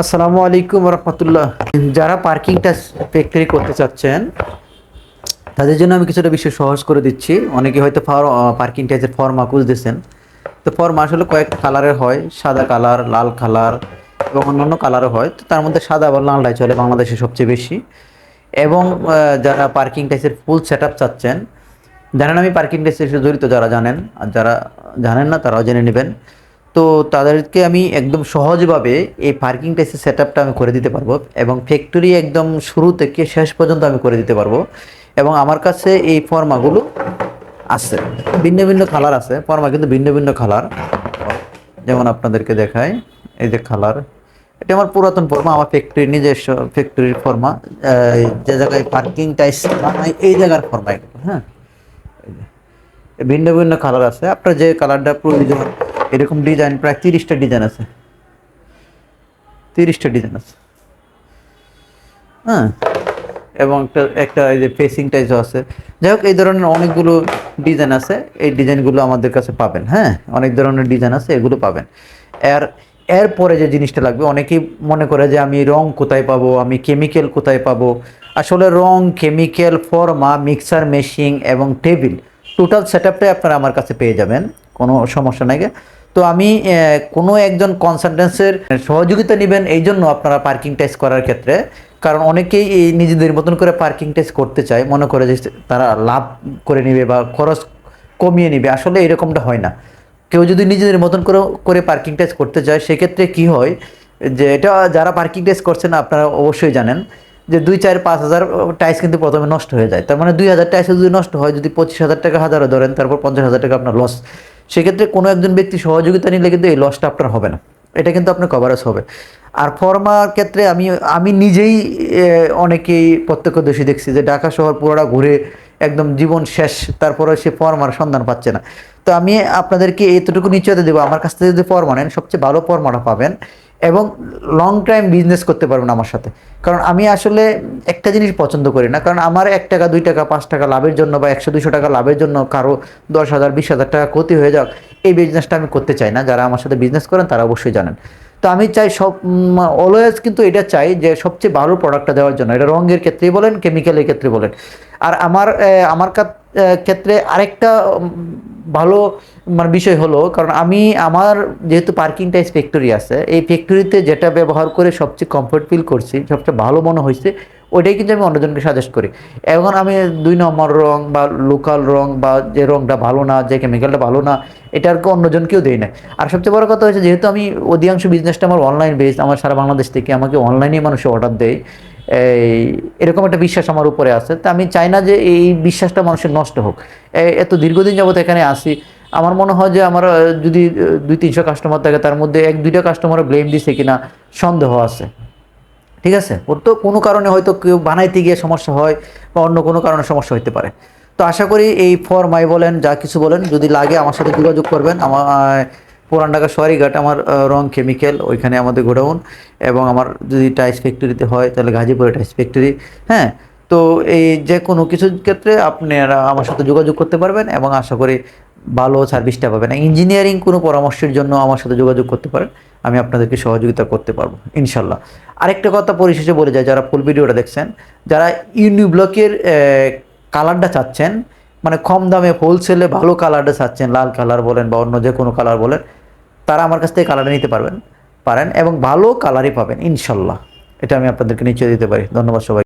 আসসালামু আলাইকুম রহমতুল্লাহ যারা পার্কিংটা ফ্যাক্টরি করতে চাচ্ছেন, তাদের জন্য আমি কিছুটা বিষয় সহজ করে দিচ্ছি। অনেকে হয়তো ফর পার্কিং টাইজের ফর্মা খুঁজতেছেন তো ফর্মা আসলে কয়েকটা কালারের হয়, সাদা কালার লাল কালার এবং অন্যান্য কালারও হয়। তো তার মধ্যে সাদা বা লালটাই চলে বাংলাদেশে সবচেয়ে বেশি। এবং যারা পার্কিং টাইসের ফুল সেট আপ চাচ্ছেন, জানেন আমি পার্কিং সাথে জড়িত যারা জানেন। আর যারা জানেন না, তারাও জেনে নেবেন। তো তাদেরকে আমি একদম সহজভাবে এই পার্কিং টাইসের সেট আপটা আমি করে দিতে পারব এবং ফ্যাক্টরি একদম শুরু থেকে শেষ পর্যন্ত আমি করে দিতে পারব এবং আমার কাছে এই ফর্মাগুলো আছে। ভিন্ন ভিন্ন কালার আছে। ফর্মা কিন্তু ভিন্ন ভিন্ন কালার যেমন আপনাদেরকে দেখাই, এই যে কালার এটা আমার পুরাতন ফর্মা আমার ফ্যাক্টরি নিজস্ব ফ্যাক্টরির ফর্মা যে জায়গায় পার্কিং টাইস এই জায়গার ফর্মা হ্যাঁ। ভিন্ন ভিন্ন কালার আছে। আপনার যে কালারটা প্রয়োজন এরকম ডিজাইন প্রায় তিরিশটা ডিজাইন আছে। তিরিশটা ডিজাইন আছে। হ্যাঁ এবং একটা একটা এই যে ফেসিং টাইজও আছে। যাই হোক, এই ধরনের অনেকগুলো ডিজাইন আছে। এই ডিজাইনগুলো আমাদের কাছে পাবেন হ্যাঁ? অনেক ধরনের ডিজাইন আছে, এগুলো পাবেন। এর এরপরে যে জিনিসটা লাগবে, অনেকেই মনে করে যে আমি রং কোথায় পাবো, আমি কেমিক্যাল কোথায় পাবো। আসলে রং কেমিক্যাল ফর্মা মিক্সার মেশিন এবং টেবিল টোটাল সেট আপনারা আমার কাছে পেয়ে যাবেন। কোনো সমস্যা নাই। তো আমি কোনো একজন কনসালটেন্সের সহযোগিতা নেবেন এই জন্য আপনারা পার্কিং টেস্ট করার ক্ষেত্রে। কারণ অনেকেই এই নিজেদের মতন করে পার্কিং টেস্ট করতে চায়, মনে করে যে তারা লাভ করে নেবে বা খরচ কমিয়ে নেবে। আসলে এরকমটা হয় না। কেউ যদি নিজেদের মতন করে করে পার্কিং টেস্ট করতে চায়, সেক্ষেত্রে কি হয় যে এটা যারা পার্কিং টেস্ট করছেন আপনারা অবশ্যই জানেন যে দুই, চার, পাঁচ হাজার টাইস কিন্তু প্রথমে নষ্ট হয়ে যায়। তার মানে দুই হাজার টাইস যদি নষ্ট হয়, যদি পঁচিশ হাজার টাকা হাজারও ধরেন, তারপর পঞ্চাশ হাজার টাকা আপনার লস সেক্ষেত্রে কোনো একজন ব্যক্তি সহযোগিতা নিলে কিন্তু এই লসটা আপনার হবে না। এটা কিন্তু আপনার কভারেজ হবে। আর ফর্মার ক্ষেত্রে আমি আমি নিজেই অনেকেই প্রত্যক্ষদর্শী দেখছি যে ঢাকা শহর পুরোটা ঘুরে একদম জীবন শেষ, তারপরে সে ফর্মার সন্ধান পাচ্ছে না। তো আমি আপনাদেরকে এতটুকু নিশ্চয়তা দেবো। আমার কাছ থেকে যদি ফর্মা নেন, সবচেয়ে ভালো ফর্মাটা পাবেন। এবং লং টাইম বিজনেস করতে পারবেন আমার সাথে। কারণ আমি আসলে একটা জিনিস পছন্দ করি না। কারণ আমার এক টাকা, দুই টাকা, পাঁচ টাকা লাভের জন্য বা একশো দুশো টাকা লাভের জন্য কারও দশ হাজার, বিশ হাজার টাকা ক্ষতি হয়ে যাক, এই বিজনেসটা আমি করতে চাই না। যারা আমার সাথে বিজনেস করেন, তারা অবশ্যই জানেন। তো আমি চাই সব অলওয়েজ কিন্তু এটা চাই যে সবচেয়ে ভালো প্রোডাক্টটা দেওয়ার জন্য। এটা রঙের ক্ষেত্রেই বলেন কেমিক্যালের ক্ষেত্রে বলেন। আর আমার আমার ক্ষেত্রে আরেকটা ভালো মানে বিষয় হলো, কারণ আমি আমার যেহেতু পার্কিং টাইস ফ্যাক্টরি আছে, এই ফ্যাক্টরিতে যেটা ব্যবহার করে সবচেয়ে কমফর্ট ফিল করছি, সবচেয়ে ভালো মনে হয়েছে, ওইটাই কিন্তু আমি অন্যজনকে সাজেস্ট করি। এখন আমি দুই নম্বর রং বা লোকাল রং বা যে রংটা ভালো না, যে কেমিক্যালটা ভালো না এটা আর কি অন্যজনকেও দেই না। আর সবচেয়ে বড় কথা হচ্ছে যেহেতু আমি অধিকাংশ বিজনেসটা আমার অনলাইন বেস আমার সারা বাংলাদেশ থেকে আমাকে অনলাইনে মানুষ অর্ডার দেয় এই, এরকম একটা বিশ্বাস আমার উপরে আছে। তা আমি চাই না যে এই বিশ্বাসটা মানুষের নষ্ট হোক। এত দীর্ঘদিন যাবত এখানে আসি, আমার মনে হয় যে আমার যদি দুই, তিনশো কাস্টমার থাকে, তার মধ্যে এক, দুইটা কাস্টমার ব্লেম দিছে কিনা সন্দেহ আছে। ঠিক আছে? ওর তো কোনো কারণে হয়তো কেউ বানাইতে গিয়ে সমস্যা হয় বা অন্য কোনো কারণে সমস্যা হতে পারে। তো আশা করি এই ফর্মাই বলেন, যা কিছু বলেন, যদি লাগে আমার সাথে যোগাযোগ করবেন। আমার পুরান ঢাকা সোয়ারিঘাট আমার রং কেমিক্যাল ওইখানে আমাদের গোডাউন এবং আমার যদি টাইস ফ্যাক্টরিতে হয়, তাহলে গাজীপুরে টাইস ফ্যাক্টরি হ্যাঁ? তো এই যে কোনো কিছুর ক্ষেত্রে আপনারা আমার সাথে যোগাযোগ করতে পারবেন এবং আশা করি ভালো সার্ভিসটা পাবেন। ইঞ্জিনিয়ারিং কোনো পরামর্শের জন্য আমার সাথে যোগাযোগ করতে পারেন, আমি আপনাদেরকে সহযোগিতা করতে পারব, ইনশাল্লাহ। আরেকটা কথা পরিশেষে বলে যায় যারা ফুল ভিডিওটা দেখছেন, যারা ইউনিব্লকের কালারটা চাচ্ছেন মানে কম দামে হোলসেলে ভালো কালারটা চাচ্ছেন লাল কালার বলেন বা অন্য যে কোনো কালার বলেন, তারা আমার কাছ থেকে কালারটা নিতে পারবেন, পারেন এবং ভালো কালারই পাবেন, ইনশাল্লাহ। এটা আমি আপনাদেরকে নিশ্চয় দিতে পারি। ধন্যবাদ সবাই